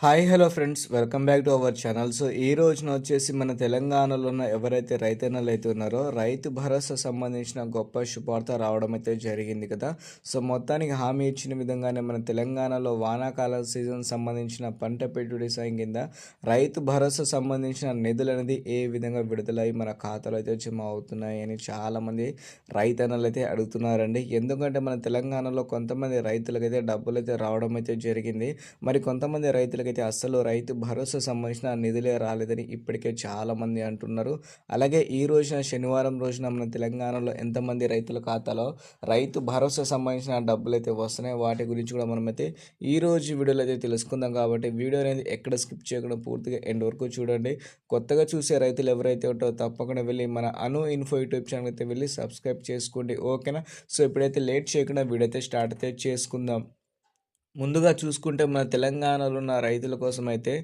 Hi hello friends. Welcome back to our channel. So ఈ రోజున వచ్చేసి మన తెలంగాణలో ఉన్న ఎవరైతే రైతన్నలు అయితే ఉన్నారో రైతు భరోసా సంబంధించిన గొప్ప శుభార్త రావడం అయితే జరిగింది కదా. సో మొత్తానికి హామీ ఇచ్చిన విధంగానే మన తెలంగాణలో వానాకాల సీజన్ సంబంధించిన పంట పెట్టుబడి సాయం కింద రైతు భరోసా సంబంధించిన నిధులు అనేది ఏ విధంగా విడుదలై మన ఖాతాలో అయితే జమ అవుతున్నాయి అని చాలామంది రైతన్నలు అయితే అడుగుతున్నారండి. ఎందుకంటే మన తెలంగాణలో కొంతమంది రైతులకైతే డబ్బులు అయితే రావడం అయితే జరిగింది. మరి కొంతమంది రైతులకైతే అస్సలు రైతు భరోసా సంబంధించిన నిధులే రాలేదని ఇప్పటికే చాలామంది అంటున్నారు. అలాగే ఈ రోజున శనివారం రోజున మన తెలంగాణలో ఎంతమంది రైతుల ఖాతాలో రైతు భరోసా సంబంధించిన డబ్బులు అయితే వస్తున్నాయి వాటి గురించి కూడా మనమైతే ఈ రోజు వీడియోలో అయితే తెలుసుకుందాం కాబట్టి వీడియో అనేది ఎక్కడ స్కిప్ చేయకుండా పూర్తిగా ఎండ్ వరకు చూడండి. కొత్తగా చూసే రైతులు ఎవరైతే ఉంటారో తప్పకుండా వెళ్ళి మన అను ఇన్ఫో యూట్యూబ్ ఛానల్ అయితే వెళ్ళి సబ్స్క్రైబ్ చేసుకోండి. ఓకేనా? సో ఇప్పుడైతే లేట్ చేయకుండా వీడియో అయితే స్టార్ట్ అయితే చేసుకుందాం. ముందుగా చూసుకుంటే మన తెలంగాణలో ఉన్న రైతుల కోసం అయితే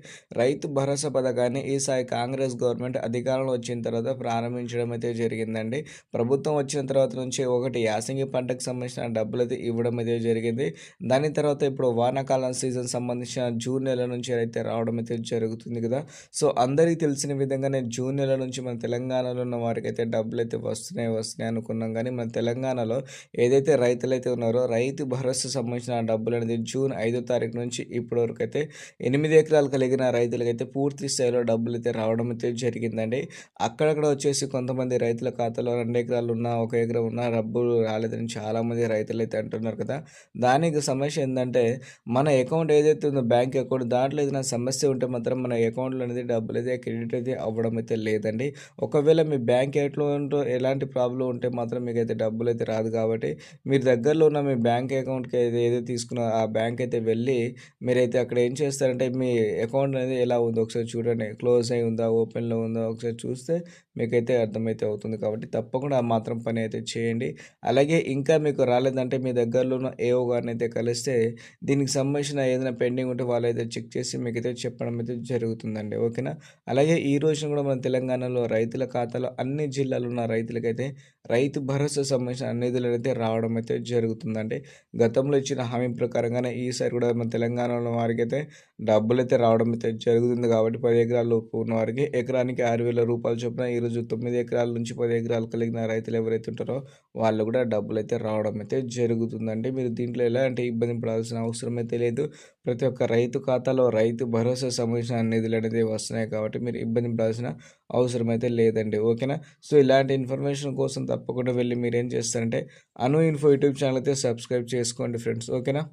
రైతు భరోసా పథకాన్ని ఈసారి కాంగ్రెస్ గవర్నమెంట్ అధికారంలో వచ్చిన తర్వాత ప్రారంభించడం అయితే జరిగిందండి. ప్రభుత్వం వచ్చిన తర్వాత నుంచి ఒకటి యాసంగి పంటకు సంబంధించిన డబ్బులు అయితే ఇవ్వడం అయితే జరిగింది. దాని తర్వాత ఇప్పుడు వానాకాలం సీజన్ సంబంధించిన జూన్ నెల నుంచి అయితే రావడం అయితే జరుగుతుంది కదా. సో అందరికీ తెలిసిన విధంగానే జూన్ నెల నుంచి మన తెలంగాణలో ఉన్న వారికి అయితే డబ్బులు అయితే వస్తున్నాయి వస్తున్నాయి అనుకున్నాం. కానీ మన తెలంగాణలో ఏదైతే రైతులు అయితే ఉన్నారో రైతు భరోసా సంబంధించిన డబ్బులు అనేది జూన్ జూన్ ఐదో తారీఖు నుంచి ఇప్పటి వరకు అయితే ఎనిమిది ఎకరాలు కలిగిన రైతులకైతే పూర్తి స్థాయిలో డబ్బులు అయితే రావడం అయితే జరిగిందండి. అక్కడక్కడ వచ్చేసి కొంతమంది రైతుల ఖాతాలో రెండు ఎకరాలు ఉన్నా ఒక ఎకరం ఉన్నా డబ్బులు రాలేదని చాలామంది రైతులు అయితే అంటున్నారు కదా. దానికి సమస్య ఏంటంటే మన అకౌంట్ ఏదైతే ఉందో బ్యాంక్ అకౌంట్ దాంట్లో ఏదైనా సమస్య ఉంటే మాత్రం మన అకౌంట్లో అనేది డబ్బులు అయితే క్రెడిట్ అయితే అవ్వడం అయితే లేదండి. ఒకవేళ మీ బ్యాంక్ అకౌంట్లో ఎలాంటి ప్రాబ్లం ఉంటే మాత్రం మీకు అయితే డబ్బులు అయితే రాదు కాబట్టి మీరు దగ్గరలో ఉన్న మీ బ్యాంక్ అకౌంట్కి ఏదైతే తీసుకున్న ఆ బ్యాంక్ అయితే వెళ్ళి మీరైతే అక్కడ ఏం చేస్తారంటే మీ అకౌంట్ అనేది ఎలా ఉందో ఒకసారి చూడండి. క్లోజ్ అయి ఉందా? ఓపెన్లో ఉందా? ఒకసారి చూస్తే మీకైతే అర్థమైతే అవుతుంది. కాబట్టి తప్పకుండా ఆ మాత్రం పని అయితే చేయండి. అలాగే ఇంకా మీకు రాలేదంటే మీ దగ్గరలో ఉన్న ఏఓ గారిని అయితే కలిస్తే దీనికి సంబంధించిన ఏదైనా పెండింగ్ ఉంటే వాళ్ళైతే చెక్ చేసి మీకైతే చెప్పడం అయితే జరుగుతుందండి. ఓకేనా? అలాగే ఈ రోజున కూడా మన తెలంగాణలో రైతుల ఖాతాలో అన్ని జిల్లాలో ఉన్న రైతులకైతే రైతు భరోసా సంబంధించిన నిధులు అయితే రావడం అయితే జరుగుతుందండి. గతంలో ఇచ్చిన హామీ ప్రకారంగానే ఈసారి కూడా మన తెలంగాణలో వారికి అయితే డబ్బులు అయితే రావడం అయితే జరుగుతుంది కాబట్టి పది ఎకరాల లోపు ఉన్న వారికి ఎకరానికి ఆరు వేల రూపాయలు చొప్పున ఈరోజు తొమ్మిది ఎకరాల నుంచి పది ఎకరాలు కలిగిన రైతులు ఎవరైతే ఉంటారో వాళ్ళు కూడా డబ్బులు అయితే రావడం అయితే జరుగుతుందండి. మీరు దీంట్లో ఎలాంటి ఇబ్బంది పడాల్సిన అవసరం అయితే లేదు. ప్రతి ఒక్క రైతు ఖాతాలో రైతు భరోసా సంబంధించిన నిధులు అనేది వస్తున్నాయి కాబట్టి మీరు ఇబ్బంది పడాల్సిన అవసరం అయితే లేదండి. ఓకేనా? సో ఇలాంటి ఇన్ఫర్మేషన్ కోసం తప్పకుండా వెళ్ళి మీరేం చేస్తారంటే అను ఇన్ఫో యూట్యూబ్ ఛానల్ అయితే సబ్స్క్రైబ్ చేసుకోండి ఫ్రెండ్స్ ఓకేనా?